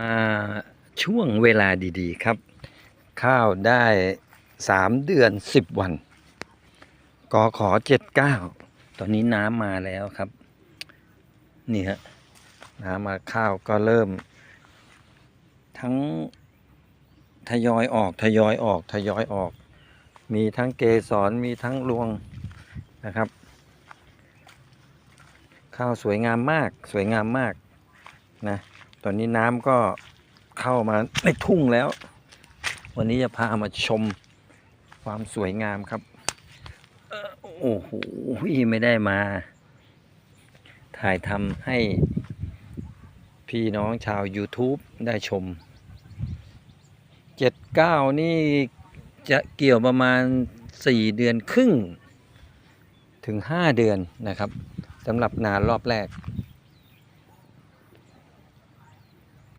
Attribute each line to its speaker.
Speaker 1: อ่าช่วงเวลาดีๆครับ ข้าวได้สามเดือนสิบวันกอขอเจ็ดเก้าตอนนี้น้ำมาแล้วครับ นี่ฮะน้ำมาข้าวก็เริ่ม ทั้งทยอยออกทยอยออกทยอยออก มีทั้งเกสรมีทั้งรวงนะครับ ข้าวสวยงามมากสวยงามมากนะ ตอนนี้น้ำก็เข้ามาในทุ่งแล้ว วันนี้จะพามาชมความสวยงามครับโอ้โหไม่ได้มา ถ่ายทำให้พี่น้องชาว YouTube ได้ชม 79 นี่จะเกี่ยวประมาณ 4 เดือนครึ่ง ถึง 5 เดือนนะครับสำหรับนารอบแรก